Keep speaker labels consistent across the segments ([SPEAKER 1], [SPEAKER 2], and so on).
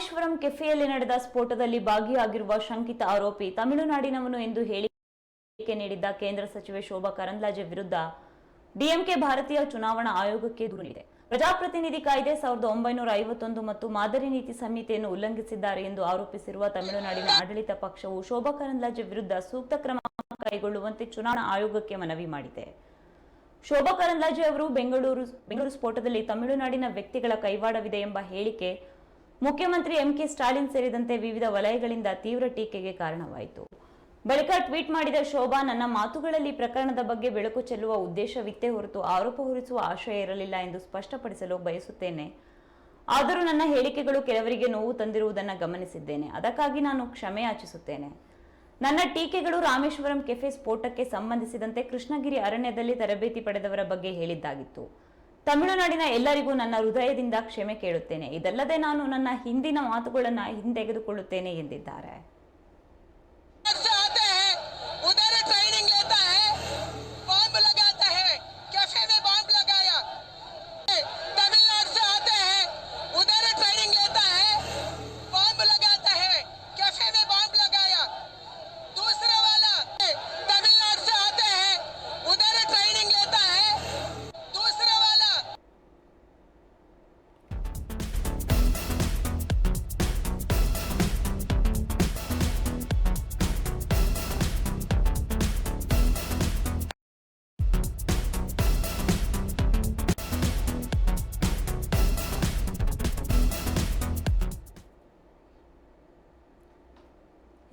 [SPEAKER 1] ರಾಮೇಶ್ವರಂ ಕೆಫೆಯಲ್ಲಿ ನಡೆದ ಸ್ಫೋಟದಲ್ಲಿ ಭಾಗಿಯಾಗಿರುವ ಶಂಕಿತ ಆರೋಪಿ ತಮಿಳುನಾಡಿನವನು ಎಂದು ಹೇಳಿಕೆ ನೀಡಿದ್ದ ಕೇಂದ್ರ ಸಚಿವೆ ಶೋಭಾ ಕರಂದ್ಲಾಜೆ ವಿರುದ್ಧ ಡಿಎಂಕೆ ಭಾರತೀಯ ಚುನಾವಣಾ ಆಯೋಗಕ್ಕೆ ದೂರು ನೀಡಿದೆ. ಪ್ರಜಾಪ್ರತಿನಿಧಿ ಕಾಯ್ದೆ ಸಾವಿರದ ಒಂಬೈನೂರ ಐವತ್ತೊಂದು ಮತ್ತು ಮಾದರಿ ನೀತಿ ಸಂಹಿತೆಯನ್ನು ಉಲ್ಲಂಘಿಸಿದ್ದಾರೆ ಎಂದು ಆರೋಪಿಸಿರುವ ತಮಿಳುನಾಡಿನ ಆಡಳಿತ ಪಕ್ಷವು ಶೋಭಾ ಕರಂದ್ಲಾಜೆ ವಿರುದ್ಧ ಸೂಕ್ತ ಕ್ರಮ ಕೈಗೊಳ್ಳುವಂತೆ ಚುನಾವಣಾ ಆಯೋಗಕ್ಕೆ ಮನವಿ ಮಾಡಿದೆ. ಶೋಭಾ ಕರಂದ್ಲಾಜೆ ಅವರು ಬೆಂಗಳೂರು ಬೆಂಗಳೂರು ಸ್ಫೋಟದಲ್ಲಿ ತಮಿಳುನಾಡಿನ ವ್ಯಕ್ತಿಗಳ ಕೈವಾಡವಿದೆ ಎಂಬ ಹೇಳಿಕೆ ಮುಖ್ಯಮಂತ್ರಿ ಎಂಕೆ ಸ್ಟಾಲಿನ್ ಸೇರಿದಂತೆ ವಿವಿಧ ವಲಯಗಳಿಂದ ತೀವ್ರ ಟೀಕೆಗೆ ಕಾರಣವಾಯಿತು. ಬಳಿಕ ಟ್ವೀಟ್ ಮಾಡಿದ ಶೋಭಾ, ನನ್ನ ಮಾತುಗಳಲ್ಲಿ ಪ್ರಕರಣದ ಬಗ್ಗೆ ಬೆಳಕು ಚೆಲ್ಲುವ ಉದ್ದೇಶವಿತ್ತೇ ಹೊರತು ಆರೋಪ ಹೊರಿಸುವ ಆಶಯ ಇರಲಿಲ್ಲ ಎಂದು ಸ್ಪಷ್ಟಪಡಿಸಲು ಬಯಸುತ್ತೇನೆ. ಆದರೂ ನನ್ನ ಹೇಳಿಕೆಗಳು ಕೆಲವರಿಗೆ ನೋವು ತಂದಿರುವುದನ್ನು ಗಮನಿಸಿದ್ದೇನೆ. ಅದಕ್ಕಾಗಿ ನಾನು ಕ್ಷಮೆ ಯಾಚಿಸುತ್ತೇನೆ. ನನ್ನ ಟೀಕೆಗಳು ರಾಮೇಶ್ವರಂ ಕೆಫೆ ಸ್ಫೋಟಕ್ಕೆ ಸಂಬಂಧಿಸಿದಂತೆ ಕೃಷ್ಣಗಿರಿ ಅರಣ್ಯದಲ್ಲಿ ತರಬೇತಿ ಪಡೆದವರ ಬಗ್ಗೆ ಹೇಳಿದ್ದಾಗಿತ್ತು. ತಮಿಳುನಾಡಿನ ಎಲ್ಲರಿಗೂ ನನ್ನ ಹೃದಯದಿಂದ ಕ್ಷಮೆ ಕೇಳುತ್ತೇನೆ. ಇದಲ್ಲದೆ ನಾನು ನನ್ನ ಹಿಂದಿನ ಮಾತುಗಳನ್ನು ಹಿಂದೆಗೆದುಕೊಳ್ಳುತ್ತೇನೆ ಎಂದಿದ್ದಾರೆ.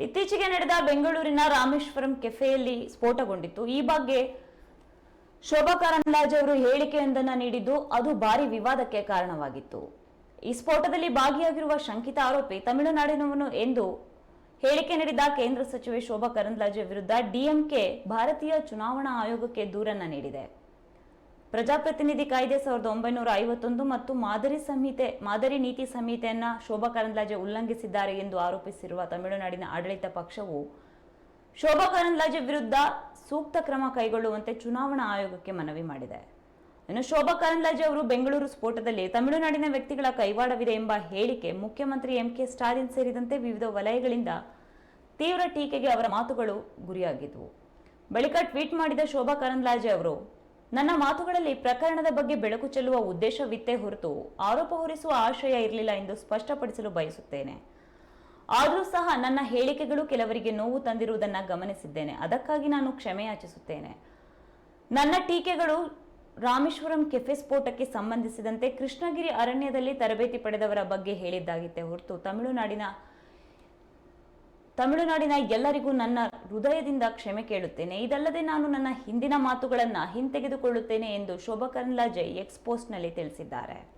[SPEAKER 1] ಇತ್ತೀಚೆಗೆ ನಡೆದ ಬೆಂಗಳೂರಿನ ರಾಮೇಶ್ವರಂ ಕೆಫೆಯಲ್ಲಿ ಸ್ಫೋಟಗೊಂಡಿತ್ತು. ಈ ಬಗ್ಗೆ ಶೋಭಾ ಕರಂದ್ಲಾಜೆ ಅವರು ಹೇಳಿಕೆಯೊಂದನ್ನು ನೀಡಿದ್ದು, ಅದು ಭಾರಿ ವಿವಾದಕ್ಕೆ ಕಾರಣವಾಗಿತ್ತು. ಈ ಸ್ಫೋಟದಲ್ಲಿ ಭಾಗಿಯಾಗಿರುವ ಶಂಕಿತ ಆರೋಪಿ ತಮಿಳುನಾಡಿನವನು ಎಂದು ಹೇಳಿಕೆ ನೀಡಿದ ಕೇಂದ್ರ ಸಚಿವೆ ಶೋಭಾ ಕರಂದ್ಲಾಜೆ ವಿರುದ್ಧ ಡಿಎಂಕೆ ಭಾರತೀಯ ಚುನಾವಣಾ ಆಯೋಗಕ್ಕೆ ದೂರನ್ನ ನೀಡಿದೆ. ಪ್ರಜಾಪ್ರತಿನಿಧಿ ಕಾಯ್ದೆ ಸಾವಿರದ ಒಂಬೈನೂರ ಐವತ್ತೊಂದು ಮತ್ತು ಮಾದರಿ ಸಂಹಿತೆ, ಮಾದರಿ ನೀತಿ ಸಂಹಿತೆಯನ್ನ ಶೋಭಾ ಕರಂದ್ಲಾಜೆ ಉಲ್ಲಂಘಿಸಿದ್ದಾರೆ ಎಂದು ಆರೋಪಿಸಿರುವ ತಮಿಳುನಾಡಿನ ಆಡಳಿತ ಪಕ್ಷವು ಶೋಭಾ ಕರಂದ್ಲಾಜೆ ವಿರುದ್ಧ ಸೂಕ್ತ ಕ್ರಮ ಕೈಗೊಳ್ಳುವಂತೆ ಚುನಾವಣಾ ಆಯೋಗಕ್ಕೆ ಮನವಿ ಮಾಡಿದೆ. ಇನ್ನು ಶೋಭಾ ಕರಂದ್ಲಾಜೆ ಅವರು ಬೆಂಗಳೂರು ಸ್ಫೋಟದಲ್ಲಿ ತಮಿಳುನಾಡಿನ ವ್ಯಕ್ತಿಗಳ ಕೈವಾಡವಿದೆ ಎಂಬ ಹೇಳಿಕೆ ಮುಖ್ಯಮಂತ್ರಿ ಎಂ ಕೆ ಸ್ಟಾಲಿನ್ ಸೇರಿದಂತೆ ವಿವಿಧ ವಲಯಗಳಿಂದ ತೀವ್ರ ಟೀಕೆಗೆ ಅವರ ಮಾತುಗಳು ಗುರಿಯಾಗಿದ್ವು. ಬಳಿಕ ಟ್ವೀಟ್ ಮಾಡಿದ ಶೋಭಾ ಕರಂದ್ಲಾಜೆ ಅವರು ನನ್ನ ಮಾತುಗಳಲ್ಲಿ ಪ್ರಕರಣದ ಬಗ್ಗೆ ಬೆಳಕು ಚೆಲ್ಲುವ ಉದ್ದೇಶವಿತ್ತೇ ಹೊರತು ಆರೋಪ ಹೊರಿಸುವ ಆಶಯ ಇರಲಿಲ್ಲ ಎಂದು ಸ್ಪಷ್ಟಪಡಿಸಲು ಬಯಸುತ್ತೇನೆ. ಆದರೂ ಸಹ ನನ್ನ ಹೇಳಿಕೆಗಳು ಕೆಲವರಿಗೆ ನೋವು ತಂದಿರುವುದನ್ನು ಗಮನಿಸಿದ್ದೇನೆ. ಅದಕ್ಕಾಗಿ ನಾನು ಕ್ಷಮೆಯಾಚಿಸುತ್ತೇನೆ ನನ್ನ ಟೀಕೆಗಳು ರಾಮೇಶ್ವರಂ ಕೆಫೆ ಸ್ಫೋಟಕ್ಕೆ ಸಂಬಂಧಿಸಿದಂತೆ ಕೃಷ್ಣಗಿರಿ ಅರಣ್ಯದಲ್ಲಿ ತರಬೇತಿ ಪಡೆದವರ ಬಗ್ಗೆ ಹೇಳಿದ್ದಾಗಿತ್ತೆ ಹೊರತು ತಮಿಳುನಾಡಿನ ತಮಿಳುನಾಡಿನ ಎಲ್ಲರಿಗೂ ನನ್ನ ಹೃದಯದಿಂದ ಕ್ಷಮೆ ಕೇಳುತ್ತೇನೆ. ಇದಲ್ಲದೆ ನಾನು ನನ್ನ ಹಿಂದಿನ ಮಾತುಗಳನ್ನು ಹಿಂತೆಗೆದುಕೊಳ್ಳುತ್ತೇನೆ ಎಂದು ಶೋಭಾ ಜೈ ಎಕ್ಸ್ಪೋಸ್ಟ್ನಲ್ಲಿ ತಿಳಿಸಿದ್ದಾರೆ.